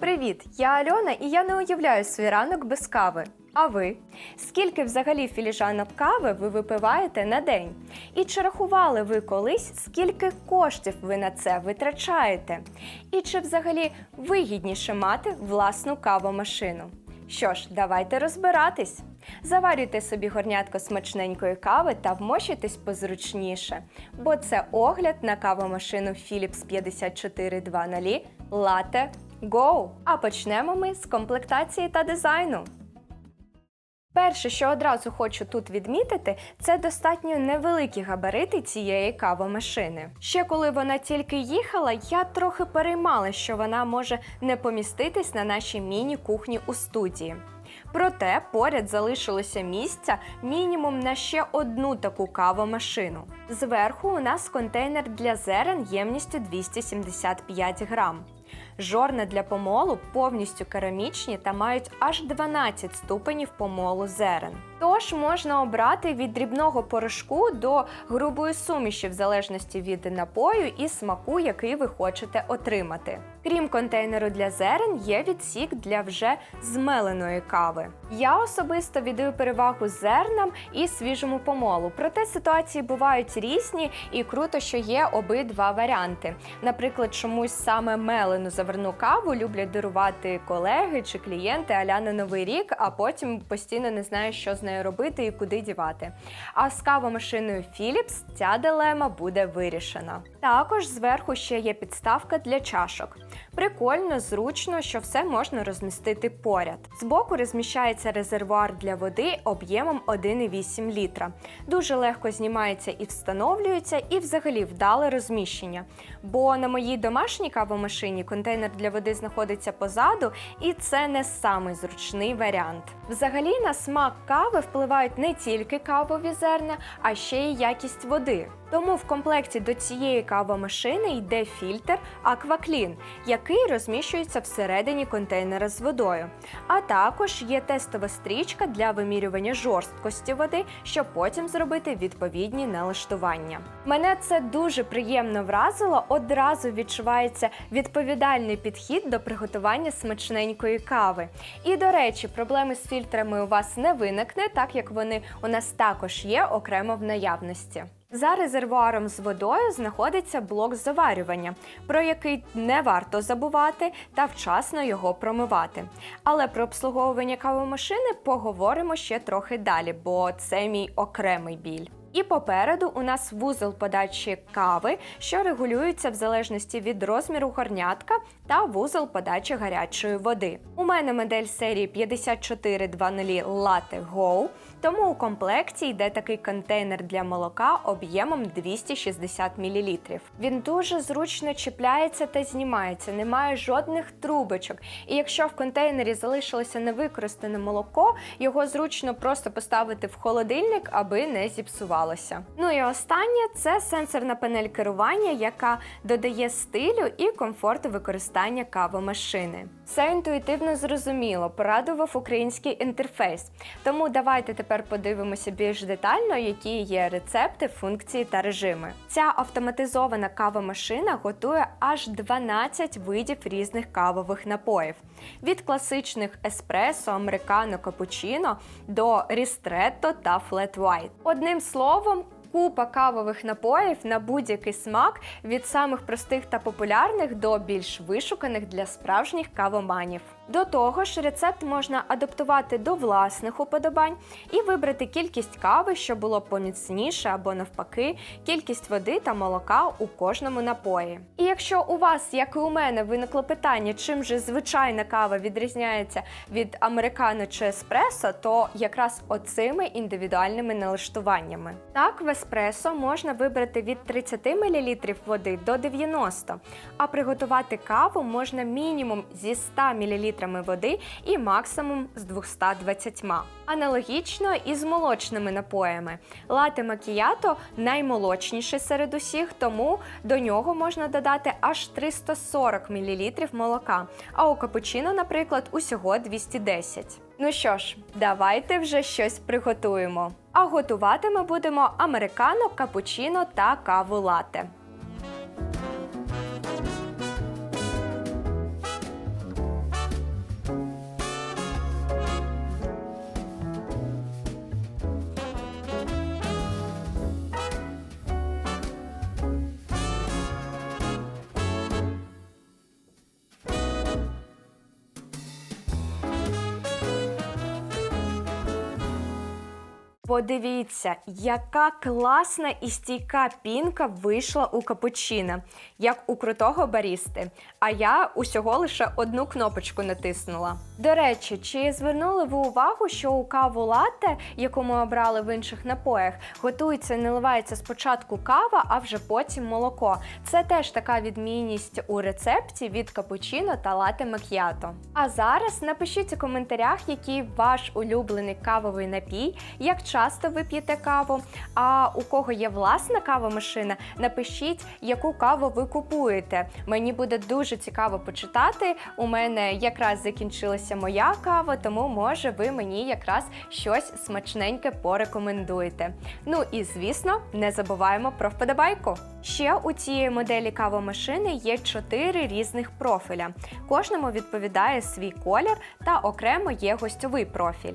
Привіт! Я Альона і я не уявляю свій ранок без кави. А ви? Скільки взагалі філіжанок кави ви випиваєте на день? І чи рахували ви колись, скільки коштів ви на це витрачаєте? І чи взагалі вигідніше мати власну кавомашину? Що ж, давайте розбиратись. Заварюйте собі горнятко смачненької кави та вмощуйтесь позручніше, бо це огляд на кавомашину Philips 5420 Latte Go. А почнемо ми з комплектації та дизайну. Перше, що одразу хочу тут відмітити, це достатньо невеликі габарити цієї кавомашини. Ще коли вона тільки їхала, я трохи переймала, що вона може не поміститись на нашій міні-кухні у студії. Проте поряд залишилося місця мінімум на ще одну таку кавомашину. Зверху у нас контейнер для зерен ємністю 275 грам. Жорна для помолу повністю керамічні та мають аж 12 ступенів помолу зерен. Тож можна обрати від дрібного порошку до грубої суміші, в залежності від напою і смаку, який ви хочете отримати. Крім контейнеру для зерен, є відсік для вже змеленої кави. Я особисто віддаю перевагу зернам і свіжому помолу. Проте ситуації бувають різні і круто, що є обидва варіанти. Наприклад, чомусь саме мелену заварну каву люблять дарувати колеги чи клієнти аля на новий рік, а потім постійно не знають, що з нею робити і куди дівати. А з кавомашиною Philips ця дилема буде вирішена. Також зверху ще є підставка для чашок. Прикольно, зручно, що все можна розмістити поряд. Збоку розміщається резервуар для води об'ємом 1,8 літра. Дуже легко знімається і встановлюється, і взагалі вдале розміщення. Бо на моїй домашній кавомашині контейнер для води знаходиться позаду, і це не самий зручний варіант. Взагалі на смак кави впливають не тільки кавові зерна, а ще й якість води. Тому в комплекті до цієї кавомашини йде фільтр Aquaclean, який розміщується всередині контейнера з водою. А також є тестова стрічка для вимірювання жорсткості води, щоб потім зробити відповідні налаштування. Мене це дуже приємно вразило. Одразу відчувається відповідальний підхід до приготування смачненької кави. І до речі, проблеми з фільтрами у вас не виникне, так як вони у нас також є окремо в наявності. За резервуаром з водою знаходиться блок заварювання, про який не варто забувати та вчасно його промивати. Але про обслуговування кавомашини поговоримо ще трохи далі, бо це мій окремий біль. І попереду у нас вузол подачі кави, що регулюється в залежності від розміру горнятка та вузол подачі гарячої води. У мене модель серії 5420 Latte Go, тому у комплекті йде такий контейнер для молока об'ємом 260 мл. Він дуже зручно чіпляється та знімається, немає жодних трубочок. І якщо в контейнері залишилося невикористане молоко, його зручно просто поставити в холодильник, аби не зіпсувалося. Ну і останнє це сенсорна панель керування, яка додає стилю і комфорту використання кавомашини. Все інтуїтивно зрозуміло, порадував український інтерфейс. Тому давайте тепер подивимося більш детально, які є рецепти, функції та режими. Ця автоматизована кавомашина готує аж 12 видів різних кавових напоїв: від класичних еспресо, американо, капучино до рістретто та флет white. Одним словом. Купа кавових напоїв на будь-який смак від самих простих та популярних до більш вишуканих для справжніх кавоманів. До того ж, рецепт можна адаптувати до власних уподобань і вибрати кількість кави, що було поміцніше або навпаки, кількість води та молока у кожному напої. І якщо у вас, як і у мене, виникло питання, чим же звичайна кава відрізняється від американо чи еспресо, то якраз оцими індивідуальними налаштуваннями. Так, в еспресо можна вибрати від 30 мл води до 90, а приготувати каву можна мінімум зі 100 мл води і максимум з 220. Аналогічно і з молочними напоями. Лате макіято наймолочніший серед усіх, тому до нього можна додати аж 340 мл молока, а у капучино, наприклад, усього 210. Ну що ж, давайте вже щось приготуємо. А готувати ми будемо американо, капучино та каву лате. Подивіться, яка класна і стійка пінка вийшла у капучино, як у крутого барісти. А я усього лише одну кнопочку натиснула. До речі, чи звернули ви увагу, що у каву латте, яку ми обрали в інших напоях, готується і наливається спочатку кава, а вже потім молоко. Це теж така відмінність у рецепті від капучино та лате мак'ято. А зараз напишіть у коментарях, який ваш улюблений кавовий напій, як часто ви п'єте каву. А у кого є власна кавомашина, напишіть, яку каву ви купуєте. Мені буде дуже цікаво почитати. У мене якраз закінчилася моя кава, тому може ви мені якраз щось смачненьке порекомендуєте. Ну і звісно, не забуваємо про вподобайку. Ще у цієї моделі кавомашини є чотири різних профіля. Кожному відповідає свій колір та окремо є гостьовий профіль.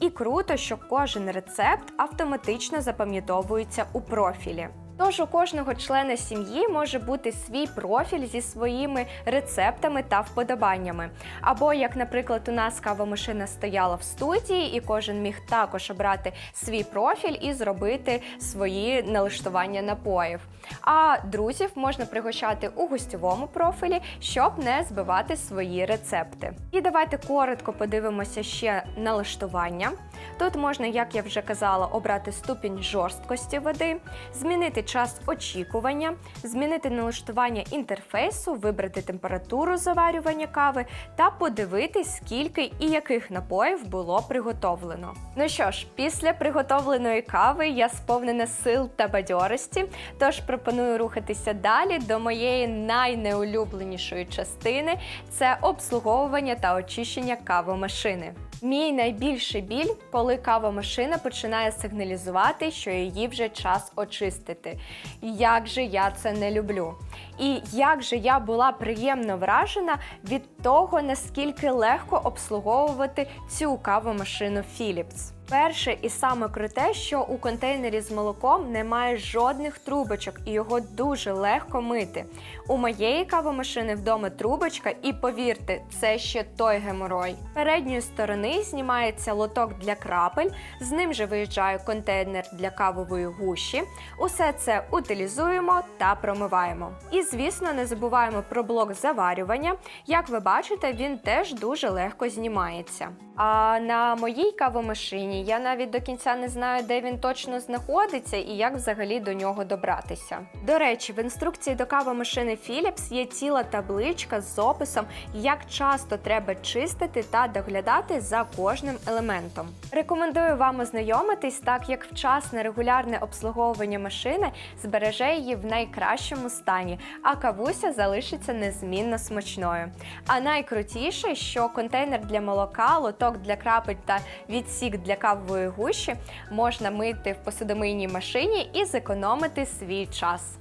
І круто, що кожен рецепт автоматично запам'ятовується у профілі. Тож у кожного члена сім'ї може бути свій профіль зі своїми рецептами та вподобаннями. Або, як, наприклад, у нас кавомашина стояла в студії, і кожен міг також обрати свій профіль і зробити свої налаштування напоїв. А друзів можна пригощати у гостьовому профілі, щоб не збивати свої рецепти. І давайте коротко подивимося ще налаштування. Тут можна, як я вже казала, обрати ступінь жорсткості води, змінити час очікування, змінити налаштування інтерфейсу, вибрати температуру заварювання кави та подивитись, скільки і яких напоїв було приготовлено. Ну що ж, після приготовленої кави я сповнена сил та бадьорості, тож пропоную рухатися далі до моєї найнеулюбленішої частини це обслуговування та очищення кавомашини. Мій найбільший біль, коли кавомашина починає сигналізувати, що її вже час очистити. Як же я це не люблю. І як же я була приємно вражена від того, наскільки легко обслуговувати цю кавомашину Philips. Перше і саме круте, що у контейнері з молоком немає жодних трубочок і його дуже легко мити. У моєї кавомашини вдома трубочка, і повірте, це ще той геморой. Передньої сторони знімається лоток для крапель, з ним же виїжджає контейнер для кавової гущі. Усе це утилізуємо та промиваємо. І звісно, не забуваємо про блок заварювання. Як ви бачите, він теж дуже легко знімається. А на моїй кавомашині я навіть до кінця не знаю, де він точно знаходиться і як взагалі до нього добратися. До речі, в інструкції до кавомашини Philips є ціла табличка з описом, як часто треба чистити та доглядати за кожним елементом. Рекомендую вам ознайомитись, так як вчасне регулярне обслуговування машини збереже її в найкращому стані, а кавуся залишиться незмінно смачною. А найкрутіше, що контейнер для молока, лоток для крапель та відсік для кавової гущі можна мити в посудомийній машині і зекономити свій час.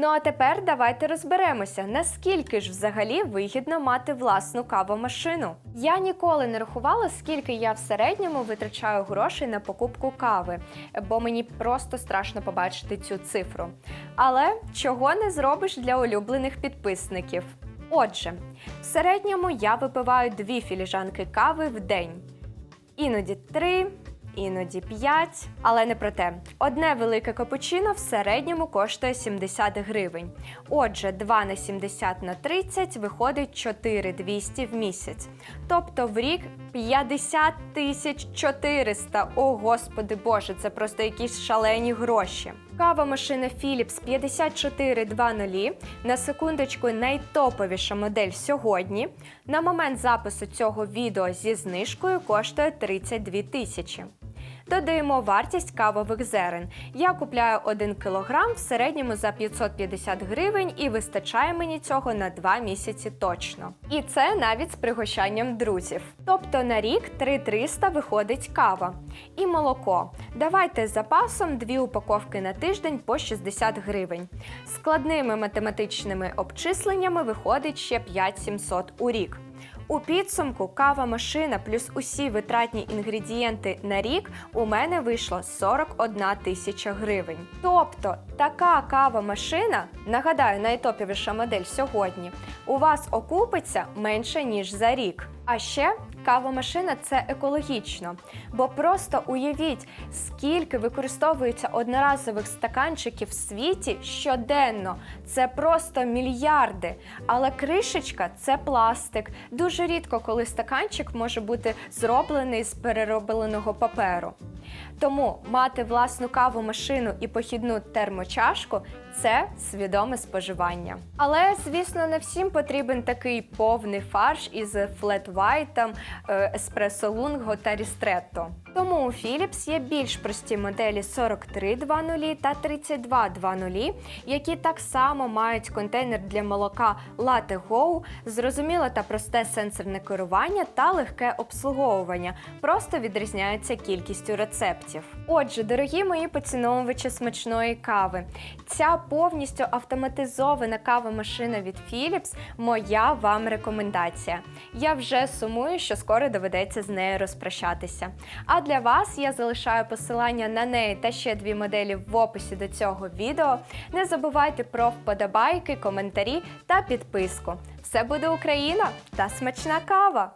Ну а тепер давайте розберемося, наскільки ж взагалі вигідно мати власну кавомашину. Я ніколи не рахувала, скільки я в середньому витрачаю грошей на покупку кави, бо мені просто страшно побачити цю цифру. Але чого не зробиш для улюблених підписників? Отже, в середньому я випиваю дві філіжанки кави в день, іноді три. Іноді 5, але не про те. Одне велике капучино в середньому коштує 70 гривень. Отже, 2 на 70 на 30 виходить 4200 в місяць. Тобто в рік 50 тисяч 400. О, господи боже, це просто якісь шалені гроші. Кава машина Philips 5420 на секундочку найтоповіша модель сьогодні. На момент запису цього відео зі знижкою коштує 32 тисячі. Додаємо вартість кавових зерен. Я купляю 1 кг в середньому за 550 гривень і вистачає мені цього на 2 місяці точно. І це навіть з пригощанням друзів. Тобто на рік 3300 виходить кава. І молоко. Давайте з запасом 2 упаковки на тиждень по 60 гривень. Складними математичними обчисленнями виходить ще 5700 у рік. У підсумку кава машина плюс усі витратні інгредієнти на рік у мене вийшло 41 тисяча гривень. Тобто така кава машина, нагадаю, найтопівіша модель сьогодні, у вас окупиться менше ніж за рік. А ще кавомашина це екологічно. Бо просто уявіть, скільки використовується одноразових стаканчиків в світі щоденно. Це просто мільярди. Але кришечка це пластик. Дуже рідко, коли стаканчик може бути зроблений з переробленого паперу. Тому мати власну кавомашину і похідну термочашку це свідоме споживання. Але, звісно, не всім потрібен такий повний фарш із флет-вайтом, е, еспресо лунго та рістретто. Тому у Philips є більш прості моделі 4320 та 3220, які так само мають контейнер для молока Latte Go, зрозуміле та просте сенсорне керування та легке обслуговування. Просто відрізняються кількістю рецептів. Отже, дорогі мої поціновувачі смачної кави, ця повністю автоматизована кавомашина від Philips – моя вам рекомендація. Я вже сумую, що скоро доведеться з нею розпрощатися. А для вас я залишаю посилання на неї та ще дві моделі в описі до цього відео. Не забувайте про вподобайки, коментарі та підписку. Все буде Україна та смачна кава!